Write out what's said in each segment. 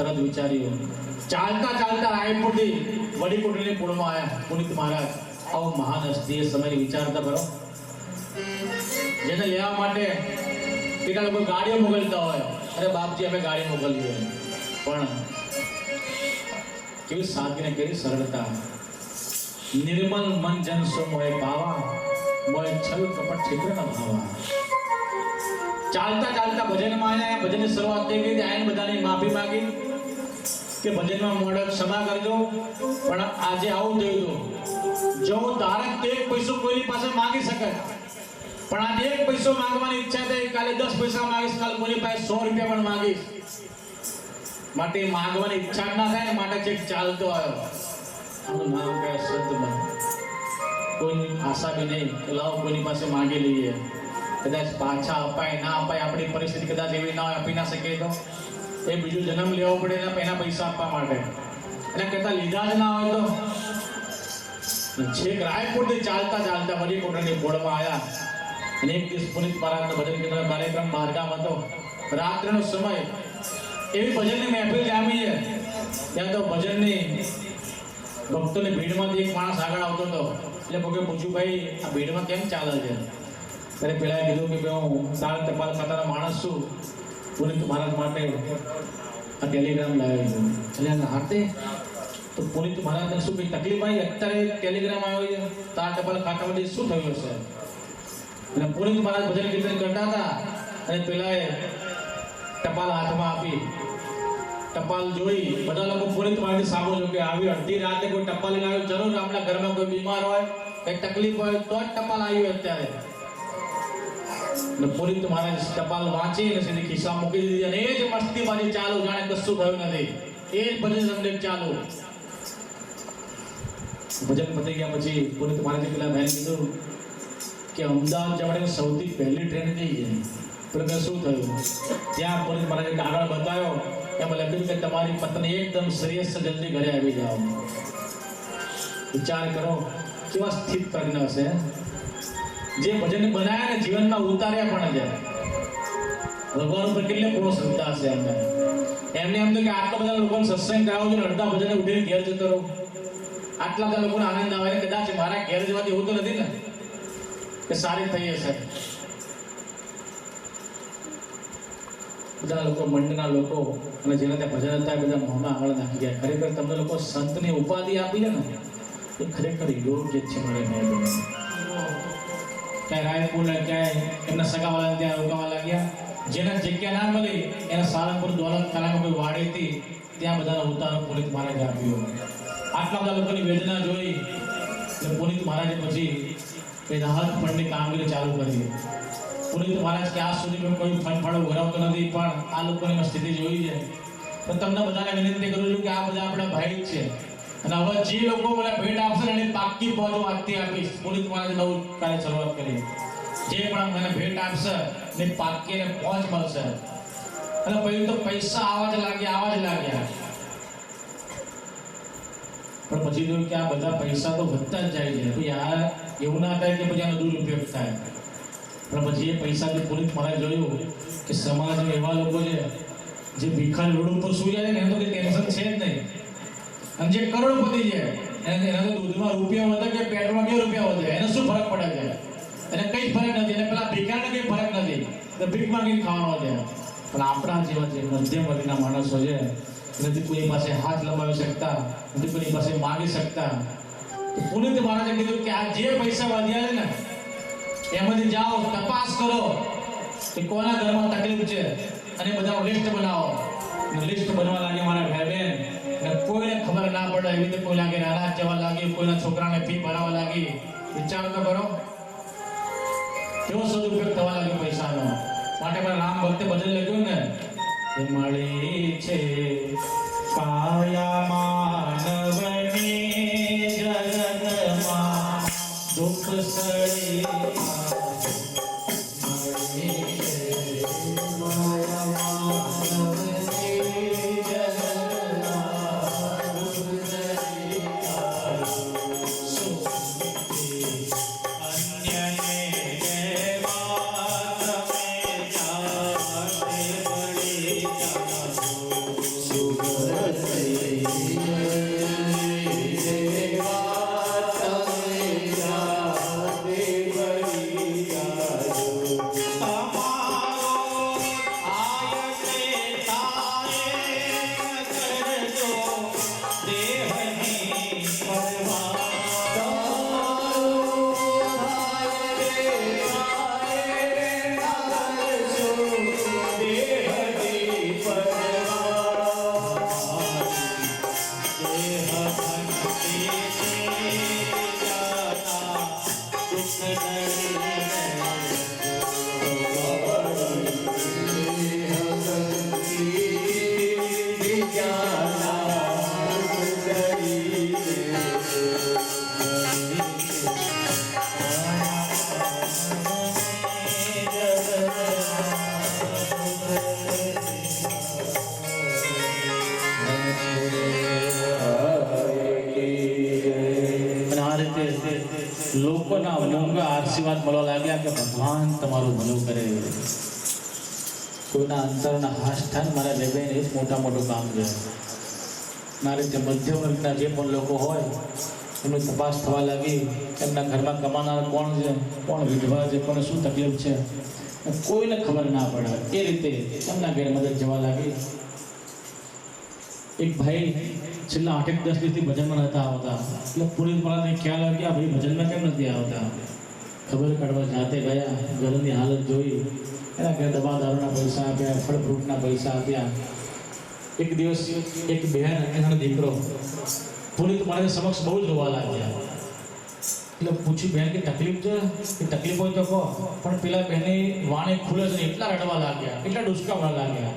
તરત વિચાર્યું. ચાલતા ચાલતા રાયપુરથી વડી કોટડીની પૂળમાં આવ્યા. પુનિત મહારાજ, આવો મહાન હસ્તી સમય વિચારતા કરો જેને લેવા માટે કેટલા લોકો ગાડીઓ મોકલતા હોય. અરે બાપજી, અમે ગાડી મોકલીએ. પણ કેવી સાદગીને કેવી સરળતા. નિર્મલ મન જન સો મોય પાવા મોય છલ કપટ છિદ્ર ન ભાવા. ચાલતા ચાલતા ભજનમાં આવ્યા ભજનની શરૂઆત થઈ ગઈ, આઈને બધાની માફી માંગી. કે ભજનમાં મોડો ક્ષમા કરજો. પણ આજે આવું થયું હતું જો હું ધારક તો એક પૈસો કોઈની પાસે માગી શકે. પણ આજે એક પૈસો માંગવાની ઈચ્છા થઈ, કાલે દસ પૈસા માંગીશ, કાલે કોઈની પાસે સો રૂપિયા પણ માંગીશ. માટે માંગવાની ઈચ્છા ના થાય, માટે ચેક ચાલતો આવ્યો. આનું નામ કહે સદમન કોઈની આશા બી નહીં કે લાવો કોઈની પાસે માંગી લઈએ. કદાચ પાછા અપાય, ના અપાય, આપણી પરિસ્થિતિ કદાચ એવી ના હોય, આપી ના શકીએ તો. એ બીજો જન્મ લેવો પડે એના એના પૈસા આપવા માટે. એના કહેતા લીધા જ ના હોય તો. છેક રાયપુરથી ચાલતા ચાલતા વડી કોટરની બોર્ડમાં આવ્યા અને એક દિવસ પુનિત મહારાજનો ભજન કીર્તનનો કાર્યક્રમ બહારગામ હતો. રાત્રિનો સમય. એવી ભજનની મહેફિલ જામી છે ત્યાં તો ભજનની ભક્તોની ભીડમાંથી એક માણસ આગળ આવતો હતો. એટલે ભોગે પૂછ્યું, ભાઈ, આ ભીડમાં કેમ ચાલે છે? ત્યારે પેલા કીધું કે હું સાર ટપાલ ખાતાનો માણસ છું. પુનિત મહારાજ માટે આ ટેલિગ્રામ લાવ્યો છું. એટલે હાથે તો પુનિત મહારાજને શું કઈ તકલીફ આવી? અત્યારે ટેલિગ્રામ આવ્યો છે. તાર ટપાલ ખાતામાંથી શું થયું હશે? અને પુનિત મહારાજ ભજન કીર્તન કરતા હતા. અને પેલાએ ટપાલ હાથમાં આપી. ટપાલ જોઈ. બધા લોકો પુનિત મહારાજની સામો જો કે આવી અડધી રાતે કોઈ ટપાલ લાવ્યો જરૂર આપણા ઘરમાં કોઈ બીમાર હોય, કઈ તકલીફ હોય, તો જ ટપાલ આવ્યું અત્યારે. ને પુનિત મહારાજ ટપાલ વાંચી અને સીધી ખિસ્સા મૂકી દીધી અને એ જ મસ્તીમાંથી ચાલુ, જાણે કશું થયું નથી. એ જ ભજન સંદેશ ચાલુ. ભજન પતી ગયા પછી પુનિત મહારાજે પેલા બહેન કીધું કે અમદાવાદ જવાની સૌથી પહેલી ટ્રેન કઈ જાય પણ શું થયું? ત્યાં પુનિત મહારાજે કાગળ બતાવ્યો એમાં લખ્યું કે તમારી પત્ની એકદમ સિરિયસ જલ્દી ઘરે આવી જાઓ. વિચાર કરો, કેવા સ્થિત કરીને હશે જે ભજન બનાવ્યા ને જીવનમાં ઉતાર્યા પણ છે. ભગવાન ઉપર કેટલી પૂર્ણ શ્રદ્ધા હશે એમને. એમને એમ તો કે આટલા બધા લોકોને સત્સંગ કરાવો છો અડધા ભજન ઉઠીને ઘેર જતો રહો. આટલા બધા લોકોને આનંદ આવે ને કદાચ મારા ઘેર જવાથી એવું તો નથી ને. કે સારી થઈ હશે. બધા લોકો મંડના લોકો અને જેના ત્યાં ભજન હતા બધા મોંમાં આગળ નાખી ગયા. ખરેખર તમને લોકો સંતની ઉપાધિ આપી છે ને, એ ખરેખર યોગ્ય છે મારે મહેરબાની રાયપુર ક્યાંય એમના સગાવાળા ત્યાં રોકાવા લાગ્યા. જેને જગ્યા ના મળી, એને સાળંગપુર દોલત કલામાં કોઈ વાડી હતી, ત્યાં બધાનો ઉતારો પુનિત મહારાજે આપ્યો. આટલા બધા લોકોની વેદના જોઈ, એટલે પુનિત પછી રાહત ફંડની કામગીરી ચાલુ કરી. પુનિત મહારાજ કે સુધી મેં કોઈ ફંડ ફાળો નથી, પણ આ લોકોની સ્થિતિ જોઈ છે. તો તમને બધાને વિનંતી કરું છું કે આ બધા આપણા ભાઈ છે. અને હવે જે લોકો મને ભેટ આપશે એની પાક્કી પહોંચો આજથી આપીશ. પુનિત મહારાજે નવું કાર્ય શરૂઆત કરી. જે પણ મને ભેટ આપશે ને પાક્કી ને પહોંચ મળશે. અને પછી તો પૈસા આવા જ લાગ્યા, આવા જ લાગ્યા. પણ પછી જોયું કે આ બધા પૈસા તો વધતા જ જાય છે. પછી આ એવું ના થાય કે પછી આનો દુરુપયોગ થાય. પણ પછી એ પૈસાથી પુનિત મહારાજ જોયું કે સમાજમાં એવા લોકો છે, જે ભિખાર રોડ ઉપર સુઈ જાય ને, એમ તો કંઈ ટેન્શન છે જ નહીં. અને જે કરોડપતિ છે, એને એના દૂધમાં રૂપિયા વધે કે પેટમાં બે રૂપિયા વધે, એને શું ફરક પડે છે? એને કઈ ફરક નથી, એને પેલા ભિખારને કઈ ફરક નથી તો ભીખ માંગીને ખાવાનો છે. પણ આપણા જેવા જે મધ્યમ વર્ગના માણસો છે નથી કોઈ પાસે હાથ લંબાવી શકતા નથી કોઈની પાસે માગી શકતા. પુનિત મહારાજે કીધું કે આ જે પૈસા વધ્યા છે ને, એમાંથી જાઓ, તપાસ કરો કે કોના ઘરમાં તકલીફ છે, અને બધા લિસ્ટ બનાવો. લિસ્ટ બનવા લાગે મારા ભાઈ બહેન કોઈને ના પડે એવી રીતે કોઈ લાગે નારાજ જવા લાગી, કોઈના છોકરાને ફી ભરાવા લાગી, વિચાર તો કરો. કેવો સદુપયોગ થવા લાગ્યો પૈસાનો? માટે મારા રામ ભક્તે ભજન લખ્યું ને? મળી છે કાયા માનવની લોકોના મોંઘા આશીર્વાદ મળવા લાગ્યા કે ભગવાન તમારું ભલું કરે. કોઈના અંતરના હાસ્થાન મારા લેબે એ જ મોટા મોટું કામ છે. મારે જે મધ્યમ વર્ગના જે પણ લોકો હોય, એમની તપાસ થવા લાગી, એમના ઘરમાં કમાનાર કોણ છે, કોણ વિધવા છે, કોને શું તકલીફ છે કોઈને ખબર ના પડે. એ રીતે એમના ઘેર મદદ જવા લાગી. એક ભાઈ છેલ્લા આઠેક દસ દિવસથી ભજનમાં નતા આવતા. એટલે પુનિત મહારાજને ખ્યાલ આવ્યો કે ભાઈ ભજનમાં કેમ નથી આવતા? ખબર કાઢવા જાતે ગયા, ઘરની હાલત જોઈ. એના ઘરે દવા દારૂના પૈસા આપ્યા, ફળ ફ્રૂટના પૈસા આપ્યા. એક દિવસ એક બહેન અને દીકરો પુનિત સમક્ષ બહુ જ રોવા લાગ્યા. એટલે પૂછ્યું બેન કે તકલીફ છે? કે તકલીફ હોય તો કહો. પણ પેલા બહેનની વાણી ખુલે છે એટલા રડવા લાગ્યા, એટલા ડુસકાવવા લાગ્યા.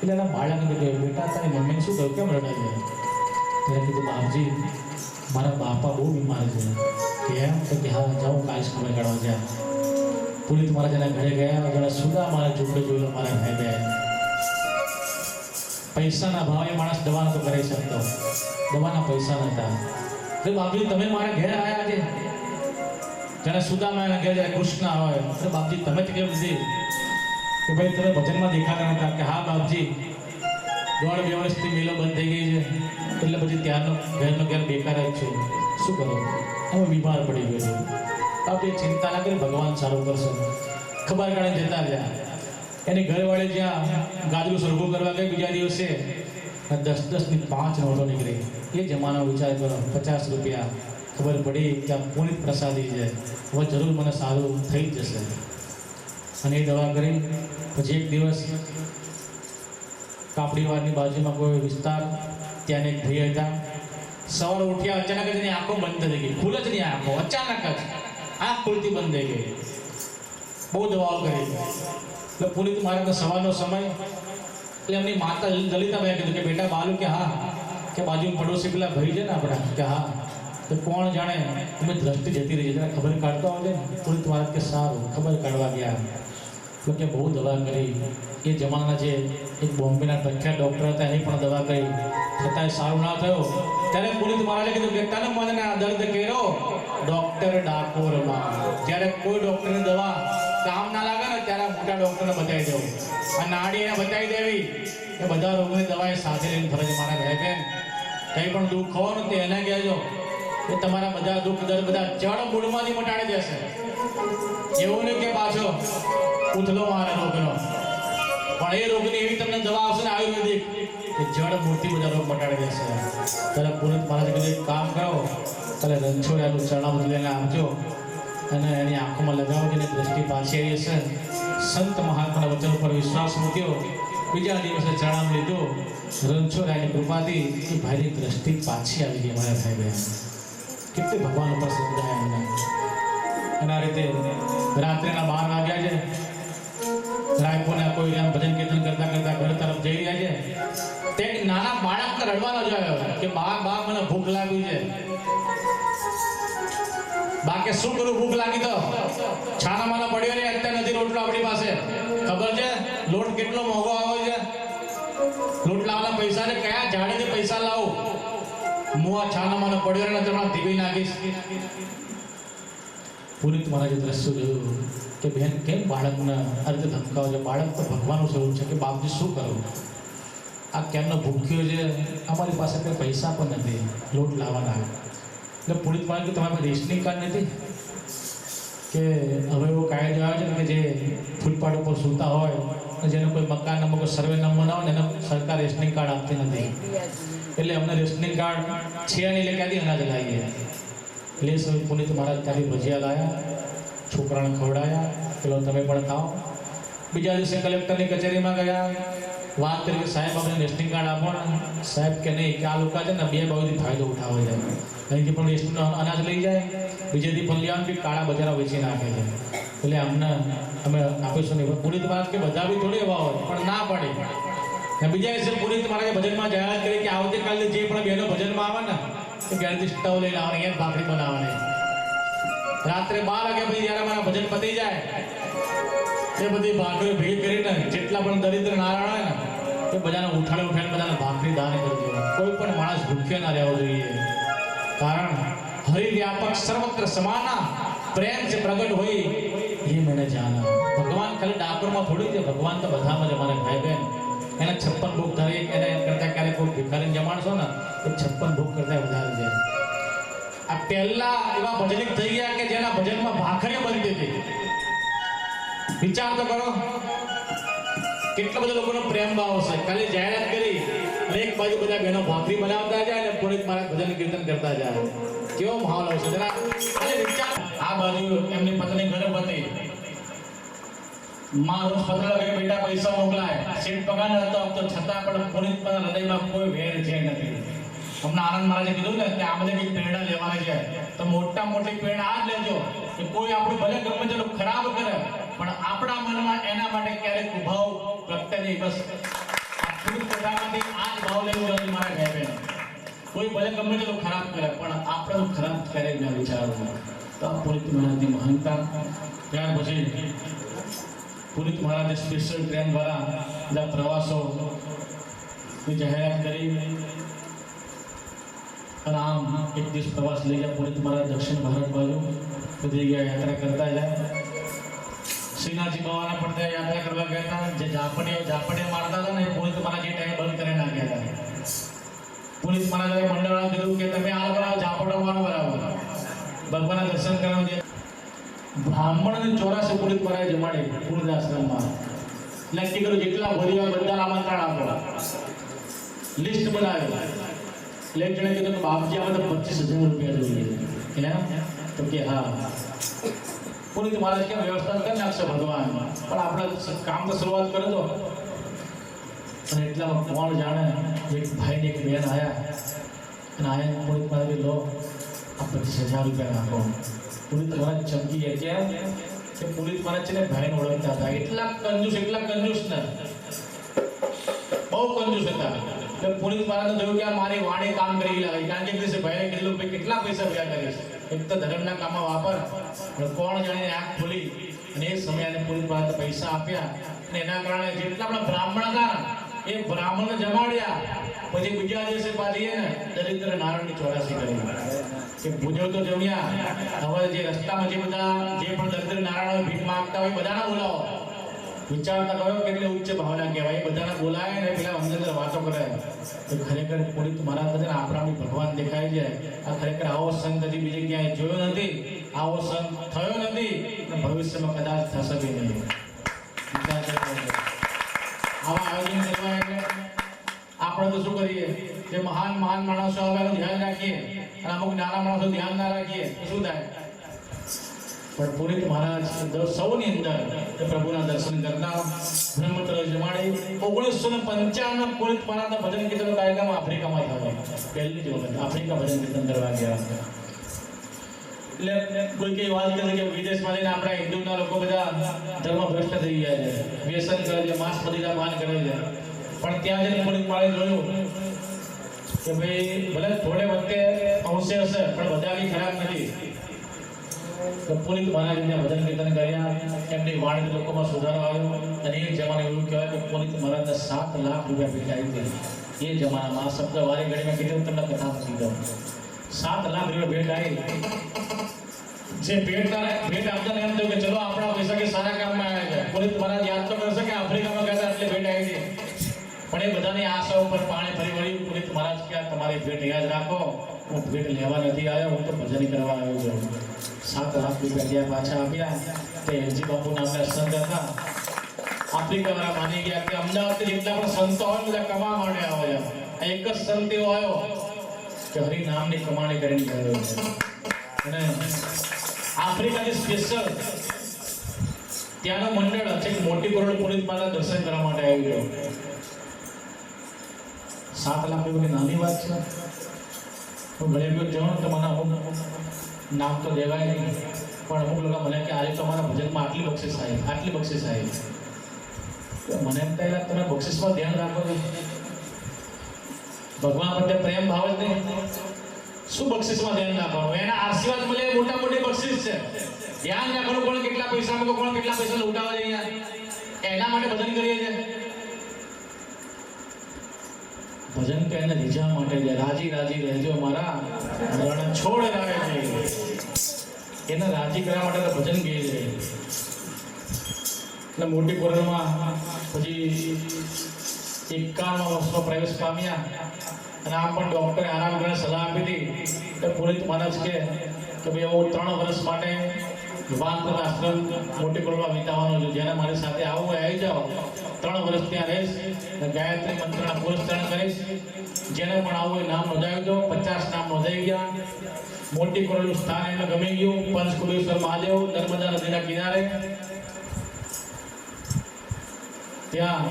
એટલે એના બાળકને કહ્યું બેટા, તારી મમ્મીને શું કહ્યું કેમ રડાય ત્યારે કીધું બાપજી, મારા બાપા બહુ બીમાર છે. કેમ? તો કે હા જાઉં કાલ સમય કાઢવા જ્યાં. પુનિત મારા જેના ઘરે ગયા જરા સુધા મારા ઝૂંપડે જોયેલો મારા ભાઈ બહેન. પૈસાના ભાવે માણસ દવા નતો કરી શકતો દવાના પૈસા નતા એટલે બાપજી, તમે મારા ઘેર આવ્યા છે જ્યારે સુદામા એના ઘેર જ્યારે કૃષ્ણ હોય અરે બાપજી, તમે કેમ લીધી કે ભાઈ, તમે ભજનમાં દેખાતા નતા કે હા, બાપજી દોઢ બે વર્ષથી મેલો બંધ થઈ ગઈ છે. એટલે પછી ત્યારનો ઘરનો ઘેર બેકાર જ છું. શું કરો? હું બીમાર પડી ગયો છું. આપણે ચિંતા ના કરી, ભગવાન સારું કરશે. ખબર કાઢે જતા રહ્યા. એની ઘરવાળી જ્યાં ગાજરું સરખું કરવા ગઈ બીજા દિવસે દસ દસની પાંચ નોટો નીકળી. એ જમાનો વિચાર કરો, પચાસ રૂપિયા. ખબર પડી કે આ પુણિત પ્રસાદી છે. હવે જરૂર મને સારું થઈ જશે. અને એ દવા કરી, પછી એક દિવસ કાપડીવારની બાજુમાં કોઈ વિસ્તાર, ત્યાં એક ભાઈ હતા. સવારે ઉઠ્યા, અચાનક જ એની આંખો બંધ થઈ ગઈ. ખુલે જ નહીં આંખો, અચાનક જ આંખ ખુલતી બંધ થઈ ગઈ. બહુ દવાઓ કરી. એટલે પુનિત મહારાજનો સવારનો સમય. એટલે એમની માતા લલિતાભાઈ કીધું કે, બેટા, બાલુ કે હા, કે બાજુ પડોશી પેલા ભાઈ છે ને આપણા, કે હા, તો કોણ જાણે? તમે દ્રષ્ટિ જતી રહી છે. ખબર કાઢતો આવજે ને. પુનિત મહારાજ કે સારું, ખબર કાઢવા ગયા. તો કે બહુ દવા કરી. એ જમાના જે એક બોમ્બેના પ્રખ્યાત ડૉક્ટર હતા, એની પણ દવા કરી છતાંય સારું ના થયો. ત્યારે પુનિત મહારાજે કીધું કે તને મને આ દર્દ કેરો ડૉક્ટર ડાકોરમાં. જ્યારે કોઈ ડૉક્ટરની દવા કામ ના લાગે ને, ત્યારે મોટા ડૉક્ટરને બતાવી દેવું. આ નાડી એને બતાવી દેવી એ બધા રોગોની દવા એ સાથે લઈને ફરજ મારા ભાઈ બહેન કંઈ પણ દુઃખ હો ને તો કહેજો એ તમારા બધા દુઃખ દર્દ બધા જળ મૂળમાંથી મટાડી દેશે. એવું નહીં કે પાછો ઉથલો મારે રોગનો. પણ એ રોગની એવી તમને દવા આવશે ને આયુર્વેદિક, કે જળ મૂર્તિ બધા રોગ મટાડી દેશે. ત્યારે પુનિત મહારાજ કીધું કામ કરો ત્યારે રણછોડિયાનું ચરણામૃત લઈને આવજો અને એની આંખોમાં લગાવો કે દ્રષ્ટિ પાછી આવી હશે સંત મહાત્માના વચન ઉપર વિશ્વાસ મૂક્યો. બીજા દિવસે ચરણામ લીધો. રણછોડિયાની કૃપાથી એ ભાઈની દ્રષ્ટિ પાછી આવી ગઈ મારા ભાઈ બહેન કેટલી ભગવાન ઉપર શ્રદ્ધા એમને. આ રીતે રાત્રેના બાર વાગ્યા છે. રાયપુરના કોઈ આમ ભજન કીર્તન કરતા કરતા ઘર તરફ જઈ રહ્યા છે. તે નાના બાળક રડવાનો આવ્યો કે, બા બા, મને ભૂખ લાગી છે. બા શું કરું, ભૂખ લાગી તો? છાના માના પડ્યો ને અત્યારે નથી રોટલો આપણી પાસે. ખબર છે? લોટ કેટલો મોંઘો આવે છે? લોટ લાવવાના પૈસા ને કયા ઝાડેથી પૈસા લાવું? હું આ છાના માનો પડ્યો ને તમારા ધીમી નાખીશ. પુનિત મહારાજે દ્રશ્ય જોયું. કે બેન, કેમ બાળકને આ રીતે ધમકાવો છે? બાળક તો ભગવાનનું સ્વરૂપ છે કે બાપજી શું કરવું આ કેમનો ભૂખ્યો છે? અમારી પાસે કંઈ પૈસા પણ નથી, લોટ લાવવાના. એટલે પુનિત માન કે તમારી રેશનિંગ કાર્ડ નથી? કે હવે એવો કાયદો આવે છે કે જે ફૂટપાથ ઉપર સૂતા હોય જેનો કોઈ મકાન નંબર, કોઈ સર્વે નંબર ના હોય ને, એને સરકાર રેશનિંગ કાર્ડ આપતી નથી. એટલે અમને રેશનિંગ કાર્ડ છે નહીં એટલે ક્યાંથી અનાજ લાવીએ? એટલે પુનિત મહારાજ ત્યાંથી ભજીયા લાયા. છોકરાને ખવડાયા. પેલો તમે પણ ખાઓ બીજા દિવસે કલેક્ટરની કચેરીમાં ગયા. વાત કરી સાહેબ, આપણે રેશનિંગ કાર્ડ આપો સાહેબ કે નહીં, કે આ લોકો છે ને બે બાજુથી ફાયદો ઉઠાવે છે. અહીંથી પણ રેશનનો અનાજ લઈ જાય. બીજેથી પણ લઈ આવે બી કાળા બજારા વેચી નાખે છે. એટલે અમને, અમે આપીશું નહીં પુનિત મહારાજ કે બધા બી થોડી એવા હોય, પણ ના પડે. બીજા દિવસે પુનિત મહારાજે ભજનમાં જાહેરાત કરી કે આવતીકાલે જે પણ બહેનો ભજનમાં આવે ને, એ ઘરેથી સ્ટવ લઈને આવવાની અહીંયા ભાખરી બનાવવાની. રાત્રે બાર વાગે પછી જ્યારે મારા ભજન પતી જાય, તે બધી ભાખરીઓ ભેગ કરીને જેટલા પણ દરિદ્ર નારાયણ હોય ને એ બધાને ઉઠાડે ઉઠાડીને બધાને ભાખરી દાન કરી દેવા કોઈ પણ માણસ ભૂખ્યો ના રહેવો જોઈએ. કારણ હરિવ્યાપક સર્વત્ર સમાના પ્રેમ જે પ્રગટ હોય, એ મને જાના ભગવાન ખાલી ડાકોરમાં થોડી છે. ભગવાન તો બધામાં જ અમારે ભાઈ બહેન. એને છપ્પન ભૂખ ધરી એને કરતા ક્યારેક કોઈ ભિખારીને જમાડશો ને તો છપ્પન ભૂખ કરતા વધારે છે. આ પહેલા એવા ભજનિક થઈ ગયા કે જેના ભજનમાં ભાખરીઓ બની હતી. વિચાર તો કરો, કેટલા બધા લોકોનો પ્રેમ ભાવ હશે. ખાલી જાહેરાત કરી, અને એક બાજુ બધા બહેનો ભાખરી બનાવતા જાય અને પુનિત મારા ભજન કીર્તન કરતા જાય. કેવો ભાવ લાવશે જરા અને વિચાર. આ બાજુ એમની પત્ની ગર્ભવતી માં રોજ પત્ર લખે બેટા પૈસા મોકલાય. સીટ પગાર નતો આપતો છતાં પણ પુનિત હૃદયમાં કોઈ વેર છે નથી. હમણાં આનંદ મહારાજે કીધું ને કે આ બધા કંઈક પ્રેરણા લેવાના છે. તો મોટા મોટી પ્રેરણા આ જ લેજો કે કોઈ આપણું ભલે ગમે તેટલું ખરાબ કરે, પણ આપણા મનમાં એના માટે ક્યારેક ઉભાવ પ્રગટે નહીં. બસ આ પુનિત કથામાંથી આ ભાવ લેવું જોઈએ મારા બહેન કોઈ ભલે ગમે તેટલું ખરાબ કરે, પણ આપણે ખરાબ ક્યારેય ના વિચારવું તો આ પુનિત મહારાજની મહાનતા. ત્યાર પછી સ્પેશિયલ ટ્રેન બધા પ્રવાસો જાહેરાત કરી. અને આમ એક દિવસ પ્રવાસ લઈ ગયા પુણે તમારા દક્ષિણ ભારત બાજુ બધી જગ્યાએ યાત્રા કરતા જાય શ્રીનાથજી બાવાના પણ ત્યાં યાત્રા કરવા ગયા હતા જે ઝાપડીઓ ઝાપડીઓ મારતા હતા ને એ પુણે તમારા જે ટાઈમ બંધ કરી નાખ્યા હતા પુનિત મહારાજે મંડળમાં કીધું કે તમે આ બનાવો ઝાપડો મારો બરાબર ભગવાનના દર્શન કરવા જે બ્રાહ્મણને ચોરાસે પુનિત મહારાજ જમાડે પુનિત આશ્રમમાં નક્કી કર્યું જેટલા ભર્યા બધા આમંત્રણ આપો લિસ્ટ બનાવ્યું એટલે એક જણે કીધું કે બાપજી આમાં તો પચીસ હજાર રૂપિયા જોઈએ એમ તો કે હા પુનિત મહારાજ કેમ વ્યવસ્થા કરી નાખશે ભગવાન પણ આપણે કામ તો શરૂઆત કરે તો અને એટલામાં કોણ જાણે એક ભાઈ ને એક બેન આયા અને આયા પુનિત મહારાજ લો આ પચીસ હજાર રૂપિયા નાખો પુનિત મહારાજ ચમકી ગયા કેમ કે પુનિત મહારાજ છે ને ભાઈને ઓળખતા હતા એટલા કંજૂસ એટલા કંજૂસ ને બહુ કંજૂસ હતા એટલે પુનિત મહારાજને જોયું કે આ મારી વાણી કામ કરી લાગે કારણ કે એક દિવસે ભાઈએ કીધું ભાઈ કેટલા પૈસા ભેગા કરીશ એક તો ધર્મના કામમાં વાપર, પણ કોણ જાણે આંખ ખોલી અને એ સમયે પુનિત મહારાજે પૈસા આપ્યા અને એના કારણે જેટલા પણ બ્રાહ્મણ હતા એ બ્રાહ્મણને જમાડ્યા. પછી બીજા દિવસે પાછી એને દરિદ્ર નારાયણની ચોરાસી કરી. કે ભૂજો તો જમ્યા. હવે જે રસ્તામાં જે બધા, જે પણ દરિદ્ર નારાયણ ભીખ માંગતા હોય બધાને બોલાવો. વિચારતા કરો કેટલી ઉચ્ચ ભાવના કહેવાય. બધાને બોલાય ને પેલા અંદર વાતો કરે. તો ખરેખર કોઈ મારા છે ને આપણા બી ભગવાન દેખાય છે. આ ખરેખર આવો સંત હજી બીજે ક્યાંય જોયો નથી. આવો સંત થયો નથી. ભવિષ્યમાં કદાચ થશે બી નહીં. આવા આયોજન કરવા એટલે આપણે તો શું કરીએ? જે મહાન મહાન માણસો આવે એનું ધ્યાન રાખીએ. અને અમુક નાના માણસો ધ્યાન ના રાખીએ. શું થાય? પણ પુનિત મહારાજ સૌની અંદર પ્રભુના દર્શન કરતા બ્રહ્મત્ર જમાડી. ઓગણીસો ને પંચાવન પુનિત મહારાજના ભજન કીર્તન કાર્યક્રમ આફ્રિકામાં થયો. પહેલી જ વખત આફ્રિકા ભજન કીર્તન કરવા ગયા. એટલે કોઈ કઈ વાત કરે કે વિદેશમાં જઈને આપણા હિન્દુના લોકો બધા ધર્મ ભ્રષ્ટ થઈ ગયા છે. વ્યસન કરે છે, માંસ મદિરા માન કરે છે. પણ ત્યાં જઈને પુનિત મહારાજ જોયું કે ભાઈ ભલે થોડે વખતે અંશે હશે, પણ બધા બી ખરાબ નથી. તો પુનિત મહારાજને ભજન કીર્તન કર્યા. એમની વાણી લોકોમાં સુધારો આવ્યો અને એ જમાને એવું કહેવાય કે પુનિત મહારાજને સાત લાખ રૂપિયા ભેટ આવી હતી એ જમાનામાં શબ્દ વારી ઘડીમાં કીધું તમને કથા કીધો સાત લાખ રૂપિયા ભેટ આવી જે ભેટ ભેટ આપતા એમ થયું કે ચલો આપણા પૈસા કે સારા કામમાં આવે છે. પુનિત મહારાજ યાદ તો કરશે કે આફ્રિકામાં ગયા એટલે ભેટ આવી હતી પણ એ બધાની આશા ઉપર પાણી ફરી વળ્યું પુનિત મહારાજ કે તમારી ભેટ યાદ રાખો. હું ભેટ લેવા નથી આવ્યો, હું તો ભજન કરવા આવ્યો છું. સાત લાખ રૂપિયા પાછા આપ્યા તે એલજી બાપુ નામના સંત હતા. આફ્રિકા વાળા માની ગયા કે અમદાવાદ જેટલા પણ સંતો હોય બધા કમા માટે આવે છે એક જ સંત એવો આવ્યો કે હરિ નામની કમાણી કરીને ગયો અને આફ્રિકાની સ્પેશિયલ ત્યાંનું મંડળ છે મોટી કરોડ પુનિત માતા દર્શન કરવા માટે આવ્યું ગયો સાત લાખ રૂપિયાની નાની વાત છે. હું ઘણી ગયો જાઉં તો મને અમુક નામ તો દેવાય નહીં, પણ અમુક લોકો મને કે, આજે તો અમારા ભજનમાં આટલી બક્ષિસ આવી, આટલી બક્ષિસ આવી. મને એમ કહેલા તમે બક્ષિસમાં ધ્યાન રાખો છો. ભગવાન પ્રત્યે પ્રેમ ભાવ જ નહીં. શું બક્ષિસમાં ધ્યાન રાખવાનું? એના આશીર્વાદ મળે મોટા મોટી બક્ષિસ છે. ધ્યાન રાખવાનું કોણ કેટલા પૈસા કોણ કેટલા પૈસા લૂંટાવા અહીંયા એના માટે ભજન કરીએ છીએ. ભજન કે એને રીઝા માટે છે રાજી રાજી રહેજો મારા. રણ છોડ રાવે છે. એને રાજી કરવા માટે તો ભજન કહે છે. એટલે મોટી કોરલમાં પછી એકાવન વર્ષનો પ્રવેશ પામ્યા. અને આમ પણ ડૉક્ટરે આરામ કરીને સલાહ આપી હતી. કે પુનિત મહારાજ કે ભાઈ હું ત્રણ વર્ષ માટે વાનપ્રદ આશ્રમ મોટી કોરલમાં વિતાવવાનો છું. જેને મારી સાથે આવું હોય, આવી જાઓ. ત્રણ વર્ષ ત્યાં રહીશ અને ગાયત્રી મંત્રના પુરસ્કરણ કરીશ. જેને પણ આવું હોય, નામ નોંધાવી દો. પચાસ નામ નોંધાઈ ગયા. મોટી કોરલનું સ્થાન એને ગમી ગયું. પંચકુલેશ્વર મહાદેવ નર્મદા નદીના કિનારે. ત્યાં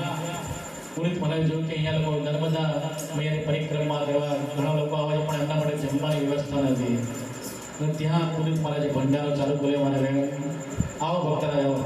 પુનિત મહારાજ જોયું કે અહીંયા લોકો નર્મદા મૈયાની પરિક્રમા કરવા ઘણા લોકો આવે છે, પણ એમના માટે જમવાની વ્યવસ્થા નથી. અને ત્યાં પુનિત મહારાજે ભંડારો ચાલુ કર્યો મારે રહે આવો ભક્તરાજ આવો.